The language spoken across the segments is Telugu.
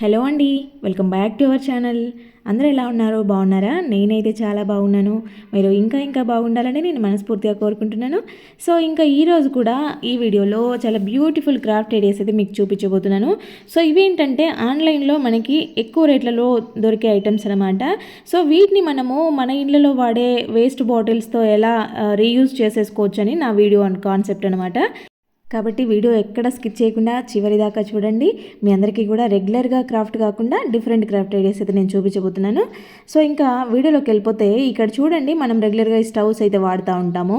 హలో అండి welcome back to our channel. అందరూ ఎలా ఉన్నారు? బాగున్నారా? నేనైతే చాలా బాగున్నాను. మీరు ఇంకా ఇంకా బాగుండాలని నేను మనస్ఫూర్తిగా కోరుకుంటున్నాను. సో ఇంకా ఈరోజు కూడా ఈ వీడియోలో చాలా బ్యూటిఫుల్ క్రాఫ్ట్ ఐడియాస్ అయితే మీకు చూపించబోతున్నాను. సో ఇవేంటంటే ఆన్లైన్లో మనకి ఎక్కువ రేట్లలో దొరికే ఐటమ్స్ అనమాట సో వీటిని మనము మన ఇళ్ళలో వాడే వేస్ట్ బాటిల్స్తో ఎలా రీయూజ్ చేసేసుకోవచ్చు అని నా వీడియో కాన్సెప్ట్ అనమాట కాబట్టి వీడియో ఎక్కడ స్కిప్ చేయకుండా చివరి దాకా చూడండి. మీ అందరికీ కూడా రెగ్యులర్గా క్రాఫ్ట్ కాకుండా డిఫరెంట్ క్రాఫ్ట్ ఐడియాస్ అయితే నేను చూపించబోతున్నాను. సో ఇంకా వీడియోలోకి వెళ్ళిపోతే ఇక్కడ చూడండి మనం రెగ్యులర్గా ఈ స్టవ్స్ అయితే వాడుతూ ఉంటాము.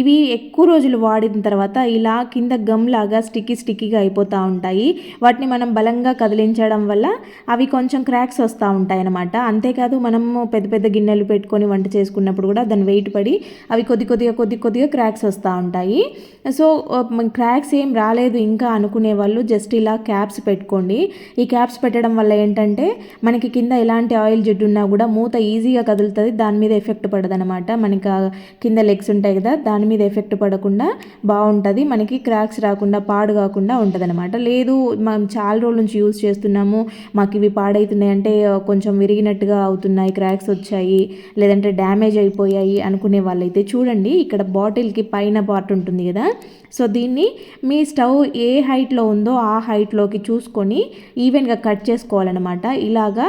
ఇవి ఎక్కువ రోజులు వాడిన తర్వాత ఇలా కింద గమ్ లాగా స్టిక్కీ స్టిక్కీగా అయిపోతూ ఉంటాయి. వాటిని మనం బలంగా కదిలించడం వల్ల అవి కొంచెం క్రాక్స్ వస్తూ ఉంటాయి అన్నమాట అంతేకాదు మనము పెద్ద పెద్ద గిన్నెలు పెట్టుకొని వంట చేసుకున్నప్పుడు కూడా దాని వెయిట్ పడి అవి కొద్ది కొద్దిగా కొద్ది కొద్దిగా క్రాక్స్ వస్తూ ఉంటాయి. సో క్రాక్ బ్యాగ్స్ ఏం రాలేదు ఇంకా అనుకునే వాళ్ళు జస్ట్ ఇలా క్యాప్స్ పెట్టుకోండి. ఈ క్యాప్స్ పెట్టడం వల్ల ఏంటంటే మనకి కింద ఎలాంటి ఆయిల్ జిడ్డు ఉన్నా కూడా మూత ఈజీగా కదులుతుంది. దాని మీద ఎఫెక్ట్ పడదనమాట. మనకి కింద లెగ్స్ ఉంటాయి కదా దాని మీద ఎఫెక్ట్ పడకుండా బాగుంటుంది. మనకి క్రాక్స్ రాకుండా పాడు కాకుండా ఉంటుంది అనమాట లేదు మనం చాలా రోజుల నుంచి యూజ్ చేస్తున్నాము. మాకు ఇవి పాడవుతున్నాయి అంటే కొంచెం విరిగినట్టుగా అవుతున్నాయి క్రాక్స్ వచ్చాయి లేదంటే డ్యామేజ్ అయిపోయాయి అనుకునే వాళ్ళైతే చూడండి. ఇక్కడ బాటిల్కి పైన పార్ట్ ఉంటుంది కదా. సో దీన్ని మీ స్టవ్ ఏ హైట్లో ఉందో ఆ హైట్లోకి చూసుకొని ఈవెన్గా కట్ చేసుకోవాలన్నమాట. ఇలాగా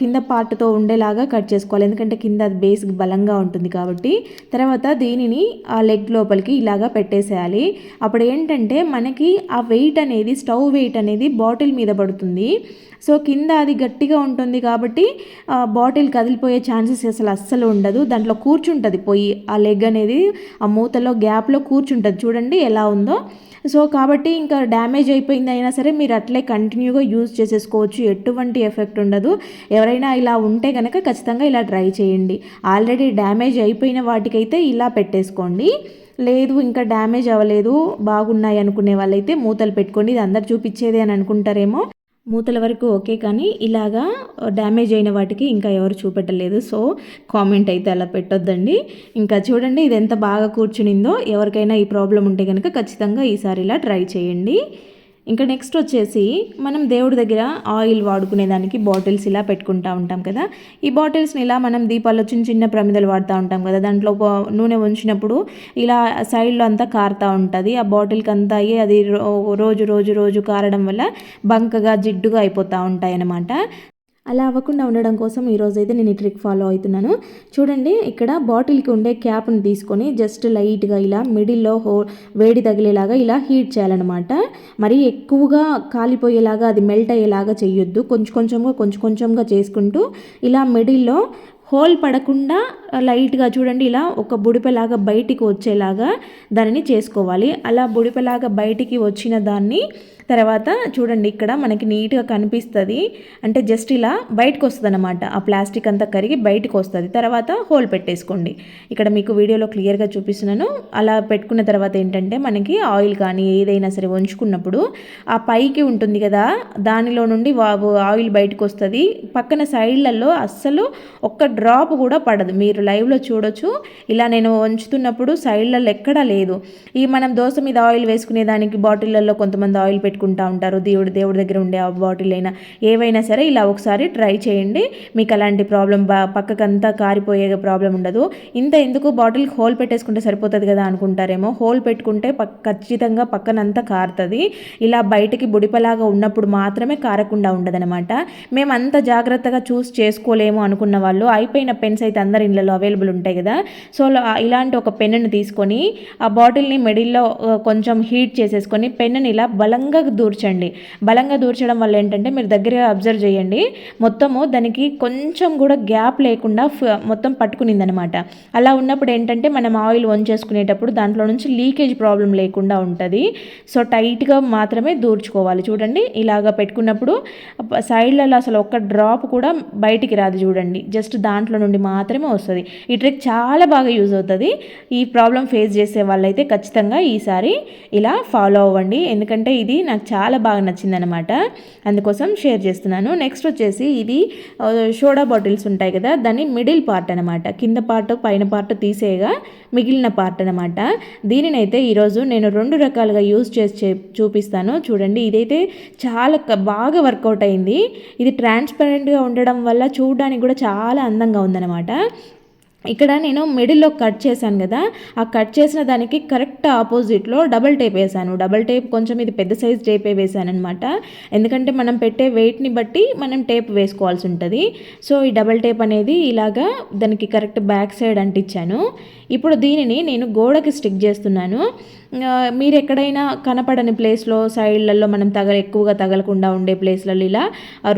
కింద పార్ట్తో ఉండేలాగా కట్ చేసుకోవాలి. ఎందుకంటే కింద అది బేస్ బలంగా ఉంటుంది కాబట్టి. తర్వాత దీనిని ఆ లెగ్ లోపలికి ఇలాగా పెట్టేసేయాలి. అప్పుడు ఏంటంటే మనకి ఆ వెయిట్ అనేది స్టవ్ వెయిట్ అనేది బాటిల్ మీద పడుతుంది. సో కింద అది గట్టిగా ఉంటుంది కాబట్టి బాటిల్ కదిలిపోయే ఛాన్సెస్ అసలు అస్సలు ఉండదు. దాంట్లో కూర్చుంటుంది. పొయ్యి ఆ లెగ్ అనేది ఆ మూతలో గ్యాప్లో కూర్చుంటుంది. చూడండి ఎలా ఉందో. సో కాబట్టి ఇంకా డ్యామేజ్ అయిపోయింది అయినా సరే మీరు అట్లే కంటిన్యూగా యూజ్ చేసేసుకోవచ్చు. ఎటువంటి ఎఫెక్ట్ ఉండదు. ఎవరైనా ఇలా ఉంటే కనుక ఖచ్చితంగా ఇలా ట్రై చేయండి. ఆల్రెడీ డ్యామేజ్ అయిపోయిన వాటికైతే ఇలా పెట్టేసుకోండి. లేదు ఇంకా డ్యామేజ్ అవ్వలేదు బాగున్నాయి అనుకునే వాళ్ళైతే మూతలు పెట్టుకోండి. ఇది అందరు చూపించేది అని అనుకుంటారేమో. మూతల వరకు ఓకే కానీ ఇలాగా డ్యామేజ్ అయిన వాటికి ఇంకా ఎవరు చూపెట్టలేదు. సో కామెంట్ అయితే అలా పెట్టొద్దండి. ఇంకా చూడండి ఇది ఎంత బాగా కూర్చునిందో. ఎవరికైనా ఈ ప్రాబ్లం ఉంటే కనుక ఖచ్చితంగా ఈసారి ఇలా ట్రై చేయండి. ఇంకా నెక్స్ట్ వచ్చేసి మనం దేవుడి దగ్గర ఆయిల్ వాడుకునేదానికి బాటిల్స్ ఇలా పెట్టుకుంటూ ఉంటాం కదా. ఈ బాటిల్స్ని ఇలా మనం దీపాల్లో చిన్న చిన్న ప్రమిదలు వాడుతూ ఉంటాం కదా. దాంట్లో నూనె ఉంచినప్పుడు ఇలా సైడ్లో అంతా కారుతూ ఉంటుంది. ఆ బాటిల్కి అంతా అయ్యి అది రోజు రోజు రోజు కారడం వల్ల బంకగా జిడ్డుగా అయిపోతూ ఉంటాయి అన్నమాట అలా అవ్వకుండా ఉండడం కోసం ఈరోజు అయితే నేను ఈ ట్రిక్ ఫాలో అవుతున్నాను. చూడండి ఇక్కడ బాటిల్కి ఉండే క్యాప్ని తీసుకొని జస్ట్ లైట్గా ఇలా మిడిల్లో హో వేడి తగిలేలాగా ఇలా హీట్ చేయాలన్నమాట. మరి ఎక్కువగా కాలిపోయేలాగా అది మెల్ట్ అయ్యేలాగా చేయొద్దు కొంచెం కొంచెంగా కొంచెం కొంచెంగా చేసుకుంటూ ఇలా మిడిల్లో హోల్ పడకుండా లైట్గా చూడండి ఇలా ఒక బుడిపెలాగా బయటికి వచ్చేలాగా దానిని చేసుకోవాలి. అలా బుడిపెలాగా బయటికి వచ్చిన దాన్ని తర్వాత చూడండి ఇక్కడ మనకి నీట్గా కనిపిస్తుంది. అంటే జస్ట్ ఇలా బయటకు వస్తుంది అనమాట ఆ ప్లాస్టిక్ అంతా కరిగి బయటకు వస్తుంది తర్వాత హోల్ పెట్టేసుకోండి. ఇక్కడ మీకు వీడియోలో క్లియర్గా చూపిస్తున్నాను. అలా పెట్టుకున్న తర్వాత ఏంటంటే మనకి ఆయిల్ కానీ ఏదైనా సరే ఉంచుకున్నప్పుడు ఆ పైకి ఉంటుంది కదా దానిలో నుండి ఆయిల్ బయటకు వస్తుంది పక్కన సైడ్లలో అస్సలు ఒక్క డ్రాప్ కూడా పడదు. మీరు లైవ్లో చూడొచ్చు. ఇలా నేను ఉంచుతున్నప్పుడు సైడ్లలో ఎక్కడా లేదు. ఈ మనం దోశ మీద ఆయిల్ వేసుకునే దానికి బాటిళ్ళల్లో కొంతమంది ఆయిల్ పెట్టుకుంటూ ఉంటారు. దేవుడు దేవుడి దగ్గర ఉండే ఆ బాటిల్ అయినా ఏవైనా సరే ఇలా ఒకసారి ట్రై చేయండి. మీకు అలాంటి ప్రాబ్లం పక్కకంతా కారిపోయే ప్రాబ్లం ఉండదు. ఇంత ఎందుకు బాటిల్ హోల్ పెట్టేసుకుంటే సరిపోతుంది కదా అనుకుంటారేమో. హోల్ పెట్టుకుంటే పక్ ఖచ్చితంగా పక్కనంతా కారుతుంది. ఇలా బయటికి బుడిపలాగా ఉన్నప్పుడు మాత్రమే కారకుండా ఉండదనమాట మేము అంత జాగ్రత్తగా చూస్ చేసుకోలేము అనుకున్న వాళ్ళు అయిపోయిన పెన్స్ అయితే అందరి ఇళ్ళలో అవైలబుల్ ఉంటాయి కదా. సో ఇలాంటి ఒక పెన్నుని తీసుకొని ఆ బాటిల్ని మిడిల్లో కొంచెం హీట్ చేసేసుకొని పెన్నుని ఇలా బలంగా దూర్చండి. బలంగా దూర్చడం వల్ల ఏంటంటే మీరు దగ్గరగా అబ్జర్వ్ చేయండి. మొత్తము దానికి కొంచెం కూడా గ్యాప్ లేకుండా మొత్తం పట్టుకునిందనమాట. అలా ఉన్నప్పుడు ఏంటంటే మనం ఆయిల్ వన్ చేసుకునేటప్పుడు దాంట్లో నుంచి లీకేజ్ ప్రాబ్లం లేకుండా ఉంటుంది. సో టైట్గా మాత్రమే దూర్చుకోవాలి. చూడండి ఇలాగ పెట్టుకున్నప్పుడు సైడ్లలో అసలు ఒక్క డ్రాప్ కూడా బయటికి రాదు చూడండి. జస్ట్ దాంట్లో నుండి మాత్రమే వస్తుంది. ఈ ట్రిక్ చాలా బాగా యూజ్ అవుతుంది. ఈ ప్రాబ్లం ఫేస్ చేసే వాళ్ళైతే ఖచ్చితంగా ఈసారి ఇలా ఫాలో అవ్వండి. ఎందుకంటే ఇది నాకు చాలా బాగా నచ్చిందనమాట అందుకోసం షేర్ చేస్తున్నాను. నెక్స్ట్ వచ్చేసి ఇది సోడా బాటిల్స్ ఉంటాయి కదా దాన్ని మిడిల్ పార్ట్ అనమాట కింద పార్ట్ పైన పార్ట్ తీసేయగా మిగిలిన పార్ట్ అనమాట దీనినైతే ఈరోజు నేను రెండు రకాలుగా యూజ్ చేసి చూపిస్తాను. చూడండి ఇదైతే చాలా బాగా వర్కౌట్ అయింది. ఇది ట్రాన్స్పరెంట్గా ఉండడం వల్ల చూడడానికి కూడా చాలా అందంగా ఉందన్నమాట. ఇక్కడ నేను మిడిల్లో కట్ చేశాను కదా ఆ కట్ చేసిన దానికి కరెక్ట్ ఆపోజిట్లో డబల్ టేప్ వేసాను డబల్ టేప్ కొంచెం ఇది పెద్ద సైజ్ టేపే వేసాను అనమాట ఎందుకంటే మనం పెట్టే వెయిట్ని బట్టి మనం టేప్ వేసుకోవాల్సి ఉంటుంది. సో ఈ డబల్ టేప్ అనేది ఇలాగా దానికి కరెక్ట్ బ్యాక్ సైడ్ అంటించాను. ఇప్పుడు దీనిని నేను గోడకి స్టిక్ చేస్తున్నాను. మీరు ఎక్కడైనా కనపడని ప్లేస్లో సైడ్లలో మనం తగల ఎక్కువగా తగలకుండా ఉండే ప్లేస్లలో ఇలా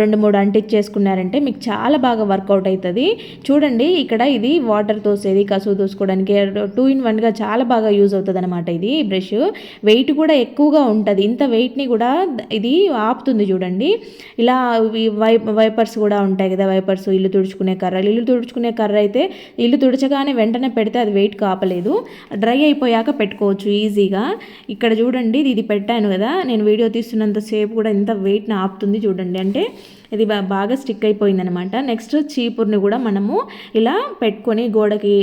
రెండు మూడు అంటించేసుకున్నారంటే మీకు చాలా బాగా వర్కౌట్ అవుతుంది చూడండి ఇక్కడ ఇది వాటర్ తోసేది కసువు తోసుకోవడానికి టూ ఇన్ వన్గా చాలా బాగా యూజ్ అవుతుంది అనమాట ఇది బ్రష్. వెయిట్ కూడా ఎక్కువగా ఉంటుంది. ఇంత వెయిట్ని కూడా ఇది ఆపుతుంది చూడండి. ఇలా వై వైపర్స్ కూడా ఉంటాయి కదా వైపర్స్ ఇల్లు తుడుచుకునే కర్రలు ఇల్లు తుడుచుకునే కర్ర అయితే ఇల్లు తుడచగానే వెంటనే పెడితే అది వెయిట్ కాపలేదు. డ్రై అయిపోయాక పెట్టుకోవచ్చు ఈజీ. ఈజీగా. ఇక్కడ చూడండి ఇది పెట్టాను కదా. నేను వీడియో తీస్తున్నంత సేపు కూడా ఇంత వెయిట్ని ఆపుతుంది చూడండి. అంటే ఇది బాగా స్టిక్ అయిపోయిందనమాట నెక్స్ట్ చీపుర్ని కూడా మనము ఇలా పెట్టుకొని గోడకి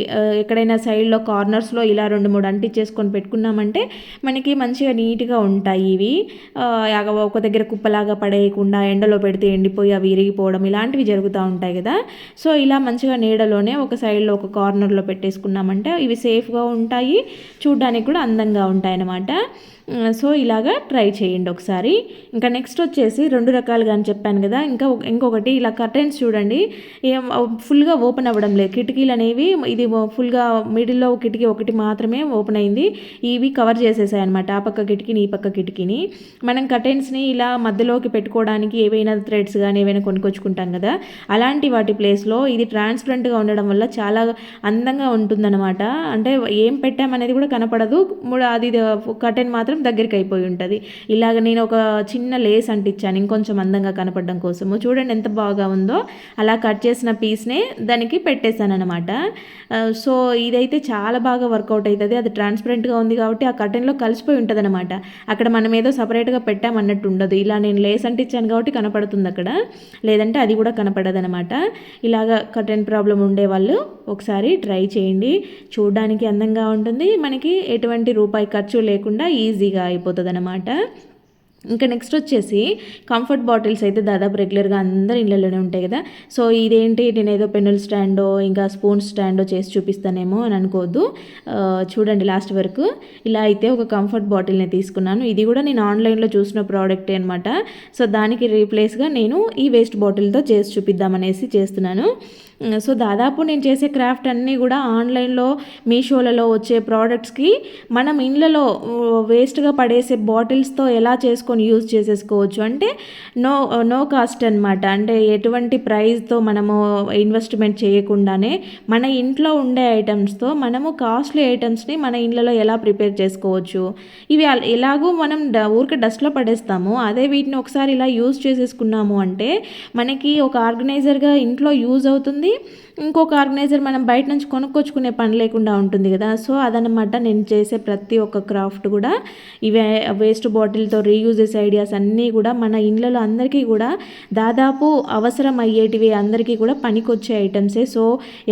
ఎక్కడైనా సైడ్లో కార్నర్స్లో ఇలా రెండు మూడు అంటించేసుకొని పెట్టుకున్నామంటే మనకి మంచిగా నీట్గా ఉంటాయి ఇవి. ఒక దగ్గర కుప్పలాగా పడేయకుండా ఎండలో పెడితే ఎండిపోయి అవి ఇరిగిపోవడం ఇలాంటివి జరుగుతూ ఉంటాయి కదా. సో ఇలా మంచిగా నీడలోనే ఒక సైడ్లో ఒక కార్నర్లో పెట్టేసుకున్నామంటే ఇవి సేఫ్గా ఉంటాయి. చూడ్డానికి కూడా అందంగా ఉంటాయి అన్నమాట సో ఇలాగా ట్రై చేయండి ఒకసారి. ఇంకా నెక్స్ట్ వచ్చేసి రెండు రకాలుగా అని చెప్పాను కదా ఇంకా ఇంకొకటి ఇలా కర్టెన్స్ చూడండి. ఫుల్గా ఓపెన్ అవ్వడం లేదు. కిటికీలు అనేవి ఇది ఫుల్గా మిడిల్లో కిటికీ ఒకటి మాత్రమే ఓపెన్ అయింది. ఇవి కవర్ చేసేసాయి అనమాట ఆ పక్క కిటికీని ఈ పక్క కిటికీని. మనం కర్టెన్స్ని ఇలా మధ్యలోకి పెట్టుకోవడానికి ఏవైనా థ్రెడ్స్ కానీ ఏవైనా కొనుక్కొచ్చుకుంటాం కదా అలాంటి వాటి ప్లేస్లో ఇది ట్రాన్స్పరెంట్గా ఉండడం వల్ల చాలా అందంగా ఉంటుందన్నమాట. అంటే ఏం పెట్టామనేది కూడా కనపడదు. అది కర్టెన్ మాత్రం దగ్గరికి అయిపోయి ఉంటుంది. ఇలాగ నేను ఒక చిన్న లేస్ అంటించాను ఇంకొంచెం అందంగా కనపడడం కోసము. చూడండి ఎంత బాగా ఉందో. అలా కట్ చేసిన పీస్నే దానికి పెట్టేశాను అనమాట సో ఇదైతే చాలా బాగా వర్కౌట్ అవుతుంది అది ట్రాన్స్పరెంట్గా ఉంది కాబట్టి ఆ కర్టెన్లో కలిసిపోయి ఉంటుంది అనమాట అక్కడ మనం ఏదో సపరేట్గా పెట్టామన్నట్టు ఉండదు. ఇలా నేను లేస్ అంటించాను కాబట్టి కనపడుతుంది అక్కడ. లేదంటే అది కూడా కనపడదు అనమాట ఇలాగ కర్టెన్ ప్రాబ్లం ఉండే వాళ్ళు ఒకసారి ట్రై చేయండి. చూడడానికి అందంగా ఉంటుంది. మనకి ఎటువంటి రూపాయి ఖర్చు లేకుండా ఈజీగా ఈజీగా అయిపోతుంది అనమాట ఇంకా నెక్స్ట్ వచ్చేసి కంఫర్ట్ బాటిల్స్ అయితే దాదాపు రెగ్యులర్గా అందరి ఇళ్ళలోనే ఉంటాయి కదా. సో ఇదేంటి నేను ఏదో పెన్నుల స్టాండో ఇంకా స్పూన్ స్టాండో చేసి చూపిస్తానేమో అని అనుకోవద్దు. చూడండి లాస్ట్ వరకు. ఇలా అయితే ఒక కంఫర్ట్ బాటిల్ని తీసుకున్నాను. ఇది కూడా నేను ఆన్లైన్లో చూసిన ప్రోడక్టే అనమాట సో దానికి రీప్లేస్గా నేను ఈ వేస్ట్ బాటిల్తో చేసి చూపిద్దామనేసి చేస్తున్నాను. సో దాదాపు నేను చేసే క్రాఫ్ట్ అన్నీ కూడా ఆన్లైన్లో మీషోలలో వచ్చే ప్రోడక్ట్స్కి మనం ఇండ్లలో వేస్ట్గా పడేసే బాటిల్స్తో ఎలా చేసుకొని యూజ్ చేసేసుకోవచ్చు అంటే నో నో కాస్ట్ అనమాట అంటే ఎటువంటి ప్రైస్తో మనము ఇన్వెస్ట్మెంట్ చేయకుండానే మన ఇంట్లో ఉండే ఐటమ్స్తో మనము కాస్ట్లీ ఐటమ్స్ని మన ఇండ్లలో ఎలా ప్రిపేర్ చేసుకోవచ్చు. ఇవి ఎలాగో మనం డ ఊరికే డస్ట్లో పడేస్తాము. అదే వీటిని ఒకసారి ఇలా యూజ్ చేసేసుకున్నాము అంటే మనకి ఒక ఆర్గనైజర్గా ఇంట్లో యూజ్ అవుతుంది ఇంకొక ఆర్గనైజర్ మనం బయట నుంచి కొనుక్కొచ్చుకునే పని లేకుండా ఉంటుంది కదా. సో అదనమాట నేను చేసే ప్రతి ఒక్క క్రాఫ్ట్ కూడా. ఇవే వేస్ట్ బాటిల్తో రీయూజెస్ ఐడియాస్ అన్నీ కూడా మన ఇళ్ళలో అందరికీ కూడా దాదాపు అవసరం అయ్యేటివి అందరికీ కూడా పనికొచ్చే ఐటమ్సే. సో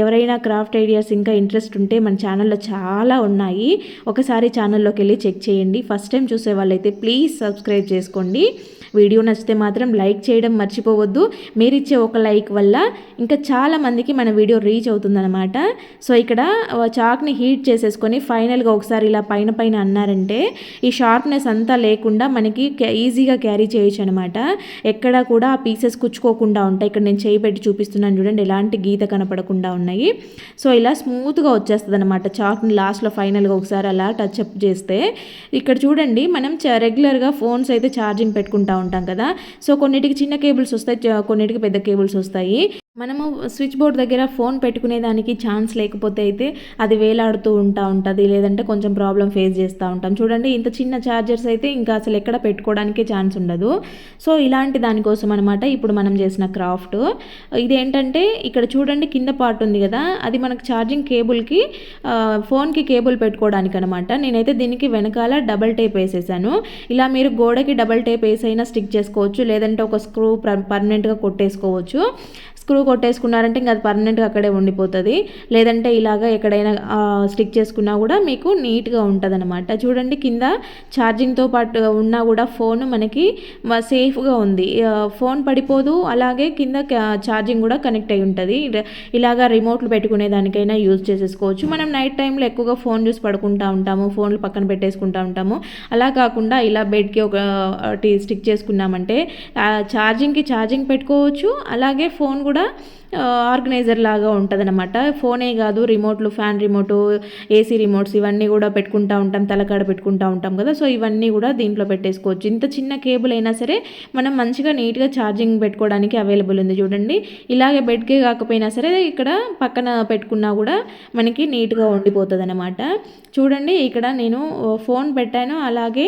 ఎవరైనా క్రాఫ్ట్ ఐడియాస్ ఇంకా ఇంట్రెస్ట్ ఉంటే మన ఛానల్లో చాలా ఉన్నాయి. ఒకసారి ఛానల్లోకి వెళ్ళి చెక్ చేయండి. ఫస్ట్ టైం చూసే వాళ్ళైతే ప్లీజ్ సబ్స్క్రైబ్ చేసుకోండి. వీడియో నచ్చితే మాత్రం లైక్ చేయడం మర్చిపోవద్దు. మీరిచ్చే ఒక లైక్ వల్ల ఇంకా చాలా మందికి మన వీడియో రీచ్ అవుతుందన్నమాట. సో ఇక్కడ చాక్ని హీట్ చేసేసుకొని ఫైనల్గా ఒకసారి ఇలా పైన పైన అన్నారంటే ఈ షార్ప్నెస్ అంతా లేకుండా మనకి ఈజీగా క్యారీ చేయొచ్చు అనమాట ఎక్కడా కూడా ఆ పీసెస్ కుచ్చుకోకుండా ఉంటాయి. ఇక్కడ నేను చేయి పెట్టి చూపిస్తున్నాను చూడండి ఎలాంటి గీత కనపడకుండా ఉన్నాయి. సో ఇలా స్మూత్గా వచ్చేస్తుంది అనమాట చాక్ని లాస్ట్లో ఫైనల్గా ఒకసారి అలా టచ్ అప్ చేస్తే. ఇక్కడ చూడండి మనం రెగ్యులర్గా ఫోన్స్ అయితే ఛార్జింగ్ పెట్టుకుంటాం. ఉంటాం కదా. సో కొన్నిటికి చిన్న కేబుల్స్ వస్తాయి కొన్నిటికి పెద్ద కేబుల్స్ వస్తాయి. మనము స్విచ్ బోర్డ్ దగ్గర ఫోన్ పెట్టుకునే దానికి ఛాన్స్ లేకపోతే అయితే అది వేలాడుతూ ఉంటా ఉంటుంది లేదంటే కొంచెం ప్రాబ్లం ఫేస్ చేస్తూ ఉంటాం. చూడండి ఇంత చిన్న ఛార్జర్స్ అయితే ఇంకా అసలు ఎక్కడ పెట్టుకోవడానికి ఛాన్స్ ఉండదు. సో ఇలాంటి దానికోసం అనమాట ఇప్పుడు మనం చేసిన క్రాఫ్ట్. ఇదేంటంటే ఇక్కడ చూడండి కింద పార్ట్ ఉంది కదా అది మనకు ఛార్జింగ్ కేబుల్కి ఫోన్కి కేబుల్ పెట్టుకోవడానికి అనమాట నేనైతే దీనికి వెనకాల డబల్ టేప్ వేసేసాను. ఇలా మీరు గోడకి డబల్ టేప్ వేసైనా స్టిక్ చేసుకోవచ్చు లేదంటే ఒక స్క్రూ పర్మనెంట్గా కొట్టేసుకోవచ్చు. స్క్రూ కొట్టేసుకున్నారంటే ఇంకా అది పర్మనెంట్గా అక్కడే ఉండిపోతుంది. లేదంటే ఇలాగ ఎక్కడైనా స్టిక్ చేసుకున్నా కూడా మీకు నీట్గా ఉంటుంది అనమాట చూడండి కింద ఛార్జింగ్తో పాటు ఉన్నా కూడా ఫోన్ మనకి సేఫ్గా ఉంది. ఫోన్ పడిపోదు అలాగే కింద ఛార్జింగ్ కూడా కనెక్ట్ అయి ఉంటుంది. ఇలాగా రిమోట్లు పెట్టుకునే దానికైనా యూజ్ చేసేసుకోవచ్చు. మనం నైట్ టైంలో ఎక్కువగా ఫోన్ చూసి పడుకుంటూ ఉంటాము ఫోన్లు పక్కన పెట్టేసుకుంటూ ఉంటాము. అలా కాకుండా ఇలా బెడ్కి ఒక స్టిక్ చేసుకున్నామంటే ఛార్జింగ్కి ఛార్జింగ్ పెట్టుకోవచ్చు. అలాగే ఫోన్ కూడా కూడా ఆర్గనైజర్ లాగా ఉంటుంది అనమాట ఫోనే కాదు రిమోట్లు ఫ్యాన్ రిమోటు ఏసీ రిమోట్స్ ఇవన్నీ కూడా పెట్టుకుంటూ ఉంటాం తలకాడ పెట్టుకుంటూ ఉంటాం కదా. సో ఇవన్నీ కూడా దీంట్లో పెట్టేసుకోవచ్చు. ఇంత చిన్న కేబుల్ అయినా సరే మనం మంచిగా నీట్గా ఛార్జింగ్ పెట్టుకోవడానికి అవైలబుల్ ఉంది చూడండి. ఇలాగే బెడ్కే కాకపోయినా సరే ఇక్కడ పక్కన పెట్టుకున్నా కూడా మనకి నీట్గా ఉండిపోతుంది అనమాట చూడండి ఇక్కడ నేను ఫోన్ పెట్టాను. అలాగే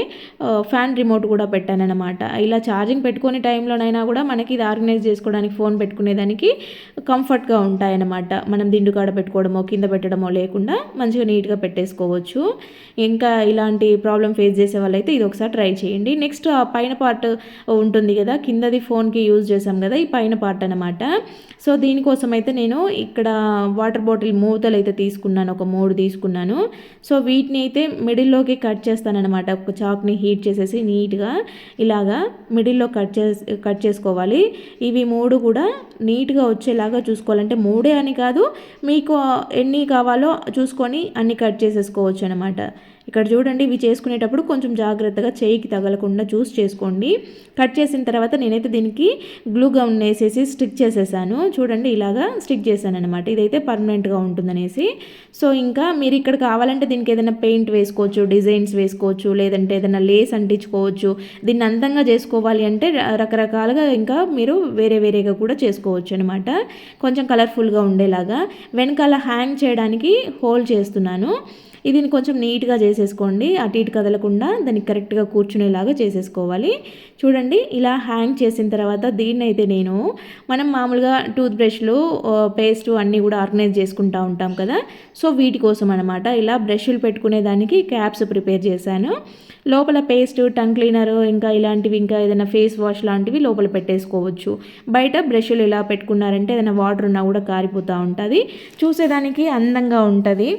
ఫ్యాన్ రిమోట్ కూడా పెట్టాను అనమాట ఇలా ఛార్జింగ్ పెట్టుకునే టైంలోనైనా కూడా మనకి ఇది ఆర్గనైజ్ చేసుకోవడానికి ఫోన్ పెట్టుకునేదానికి కంఫర్ట్గా ఉంటాయన్నమాట. మనం దిండు కాడ పెట్టుకోవడమో కింద పెట్టడమో లేకుండా మంచిగా నీట్గా పెట్టేసుకోవచ్చు. ఇంకా ఇలాంటి ప్రాబ్లం ఫేస్ చేసే వాళ్ళైతే ఇది ఒకసారి ట్రై చేయండి. నెక్స్ట్ ఆ పైన పార్ట్ ఉంటుంది కదా కిందది ఫోన్కి యూజ్ చేసాం కదా ఈ పైన పార్ట్ అనమాట సో దీనికోసం అయితే నేను ఇక్కడ వాటర్ బాటిల్ మూతలు అయితే తీసుకున్నాను ఒక మూడు తీసుకున్నాను. సో వీటిని అయితే మిడిల్లోకి కట్ చేస్తానమాట ఒక చాక్ని హీట్ చేసేసి నీట్గా ఇలాగా మిడిల్లో కట్ చేసి కట్ చేసుకోవాలి. ఇవి మూడు కూడా నీట్గా వచ్చేలాగా చూసుకోవాలంటే మూడే అని కాదు మీకు ఎన్ని కావాలో చూసుకొని అన్ని కట్ చేసేసుకోవచ్చు అనమాట ఇక్కడ చూడండి ఇవి చేసుకునేటప్పుడు కొంచెం జాగ్రత్తగా చేయికి తగలకుండా చూస్ చేసుకోండి. కట్ చేసిన తర్వాత నేనైతే దీనికి గ్లూ గమ్ వేసేసి స్టిక్ చేసేసాను. చూడండి ఇలాగా స్టిక్ చేశాను అనమాట ఇదైతే పర్మనెంట్గా ఉంటుందనేసి. సో ఇంకా మీరు ఇక్కడ కావాలంటే దీనికి ఏదైనా పెయింట్ వేసుకోవచ్చు డిజైన్స్ వేసుకోవచ్చు లేదంటే ఏదైనా లేస్ అంటించుకోవచ్చు. దీన్ని అందంగా చేసుకోవాలి అంటే రకరకాలుగా ఇంకా మీరు వేరే వేరేగా కూడా చేసుకోవచ్చు అనమాట కొంచెం కలర్ఫుల్గా ఉండేలాగా. వెనకాల హ్యాంగ్ చేయడానికి హోల్డ్ చేస్తున్నాను. ఇది కొంచెం నీట్గా చేసేసుకోండి. అటు ఇటు కదలకుండా దానికి కరెక్ట్గా కూర్చునేలాగా చేసేసుకోవాలి. చూడండి ఇలా హ్యాంగ్ చేసిన తర్వాత దీన్ని అయితే నేను మనం మామూలుగా టూత్ బ్రష్లు పేస్ట్ అన్నీ కూడా ఆర్గనైజ్ చేసుకుంటూ ఉంటాం కదా. సో వీటి కోసం అనమాట ఇలా బ్రష్లు పెట్టుకునే దానికి క్యాప్స్ ప్రిపేర్ చేశాను. లోపల పేస్ట్ టంగ్ క్లీనర్ ఇంకా ఇలాంటివి ఇంకా ఏదైనా ఫేస్ వాష్ లాంటివి లోపల పెట్టేసుకోవచ్చు. బయట బ్రష్లు ఇలా పెట్టుకున్నారంటే ఏదైనా వాటర్ ఉన్నా కూడా కారిపోతూ ఉంటుంది. చూసేదానికి అందంగా ఉంటుంది.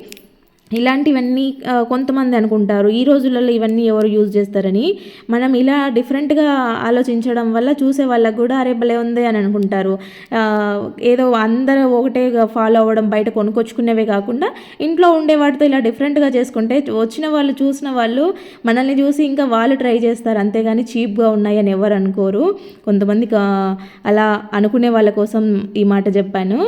ఇలాంటివన్నీ కొంతమంది అనుకుంటారు ఈ రోజులలో ఇవన్నీ ఎవరు యూజ్ చేస్తారని. మనం ఇలా డిఫరెంట్గా ఆలోచించడం వల్ల చూసే వాళ్ళకు కూడా అరే భలే ఉంది అని అనుకుంటారు. ఏదో అందరూ ఒకటే ఫాలో అవ్వడం బయట కొనుక్కొచ్చుకునేవే కాకుండా ఇంట్లో ఉండే వాటితో ఇలా డిఫరెంట్గా చేసుకుంటే వచ్చిన వాళ్ళు చూసిన వాళ్ళు మనల్ని చూసి ఇంకా వాళ్ళు ట్రై చేస్తారు. అంతేగాని చీప్గా ఉన్నాయని ఎవరు అనుకోరు. కొంతమంది అలా అనుకునే వాళ్ళ కోసం ఈ మాట చెప్పాను.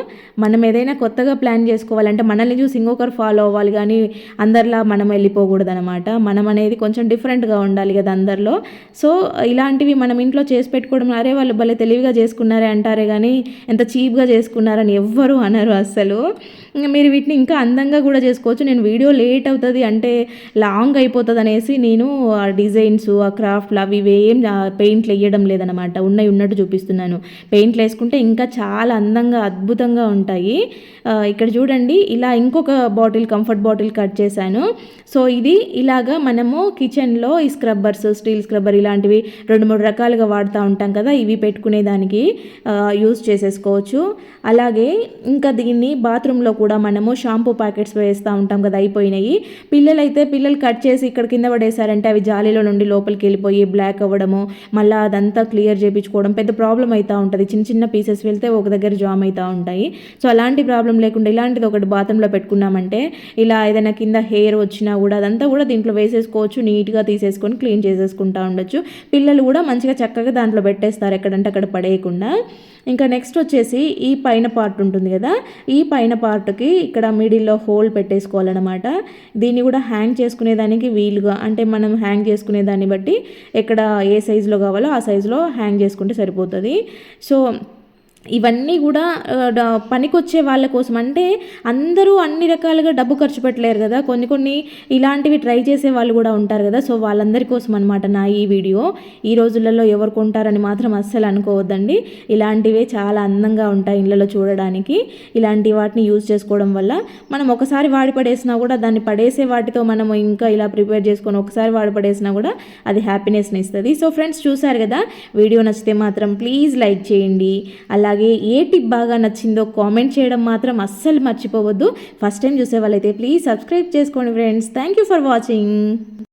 మనం ఏదైనా కొత్తగా ప్లాన్ చేసుకోవాలంటే మనల్ని చూసి ఇంకొకరు ఫాలో అవ్వాలి కానీ కానీ అందరిలా మనం వెళ్ళిపోకూడదు అనమాట మనం అనేది కొంచెం డిఫరెంట్గా ఉండాలి కదా అందరిలో. సో ఇలాంటివి మనం ఇంట్లో చేసి పెట్టుకోవడం అరే వాళ్ళు భలే తెలివిగా చేసుకున్నారే అంటారే కానీ ఎంత చీప్గా చేసుకున్నారని ఎవ్వరు అనరు అస్సలు. మీరు వీటిని ఇంకా అందంగా కూడా చేసుకోవచ్చు. నేను వీడియో లేట్ అవుతుంది అంటే లాంగ్ అయిపోతుంది అనేసి నేను ఆ డిజైన్స్ ఆ క్రాఫ్ట్లు అవి ఇవేం పెయింట్లు వేయడం లేదనమాట ఉన్నాయి ఉన్నట్టు చూపిస్తున్నాను. పెయింట్లు వేసుకుంటే ఇంకా చాలా అందంగా అద్భుతంగా ఉంటాయి. ఇక్కడ చూడండి ఇలా ఇంకొక బాటిల్ కంఫర్ట్ బాటిల్ కట్ చేశాను. సో ఇది ఇలాగా మనము కిచెన్లో ఈ స్క్రబ్బర్స్ స్టీల్ స్క్రబ్బర్ ఇలాంటివి రెండు మూడు రకాలుగా వాడుతూ ఉంటాం కదా ఇవి పెట్టుకునే దానికి యూస్ చేసేసుకోవచ్చు. అలాగే ఇంకా దీన్ని బాత్రూంలో కూడా మనము షాంపూ ప్యాకెట్స్ వేస్తూ ఉంటాం కదా అయిపోయినాయి. పిల్లలైతే పిల్లలు కట్ చేసి ఇక్కడ కింద పడేసారంటే అవి జాలీలో నుండి లోపలికి వెళ్ళిపోయి బ్లాక్ అవ్వడము మళ్ళీ అదంతా క్లియర్ చేయించుకోవడం పెద్ద ప్రాబ్లం అవుతూ ఉంటుంది. చిన్న చిన్న పీసెస్ వెళ్తే ఒక దగ్గర జామ్ అవుతూ ఉంటాయి. సో అలాంటి ప్రాబ్లం లేకుండా ఇలాంటిది ఒకటి బాత్రూంలో పెట్టుకున్నామంటే ఇలా ఏదైనా కింద హెయిర్ వచ్చినా కూడా అదంతా కూడా దీంట్లో వేసేసుకోవచ్చు నీట్గా తీసేసుకొని క్లీన్ చేసేసుకుంటా ఉండొచ్చు. పిల్లలు కూడా మంచిగా చక్కగా దాంట్లో పెట్టేస్తారు ఎక్కడంటే అక్కడ పడేయకుండా. ఇంకా నెక్స్ట్ వచ్చేసి ఈ పైన పార్ట్ ఉంటుంది కదా ఈ పైన పార్ట్కి ఇక్కడ మిడిల్లో హోల్ పెట్టేసుకోవాలన్నమాట. దీన్ని కూడా హ్యాంగ్ చేసుకునేదానికి వీలుగా అంటే మనం హ్యాంగ్ చేసుకునే దాన్ని బట్టి ఎక్కడ ఏ సైజులో కావాలో ఆ సైజులో హ్యాంగ్ చేసుకుంటే సరిపోతుంది. సో ఇవన్నీ కూడా పనికొచ్చే వాళ్ళ కోసం. అంటే అందరూ అన్ని రకాలుగా డబ్బు ఖర్చు పెట్టలేరు కదా. కొన్ని కొన్ని ఇలాంటివి ట్రై చేసే వాళ్ళు కూడా ఉంటారు కదా. సో వాళ్ళందరి కోసం అనమాట నా ఈ వీడియో. ఈ రోజులలో ఎవరు కొంటారని మాత్రం అస్సలు అనుకోవద్దండి. ఇలాంటివే చాలా అందంగా ఉంటాయి ఇళ్ళలో చూడడానికి. ఇలాంటి వాటిని యూజ్ చేసుకోవడం వల్ల మనం ఒకసారి వాడి పడేసినా కూడా దాన్ని పడేసే వాటితో మనం ఇంకా ఇలా ప్రిపేర్ చేసుకొని ఒకసారి వాడి పడేసినా కూడా అది హ్యాపీనెస్ని ఇస్తుంది. సో ఫ్రెండ్స్ చూసారు కదా? వీడియో నచ్చితే మాత్రం ప్లీజ్ లైక్ చేయండి. అలా అలాగే ఏ టిప్ బాగా నచ్చిందో కామెంట్ చేయడం మాత్రం అస్సలు మర్చిపోవద్దు. ఫస్ట్ టైం చూసే వాళ్ళైతే ప్లీజ్ సబ్స్క్రైబ్ చేసుకోండి friends. Thank you for watching.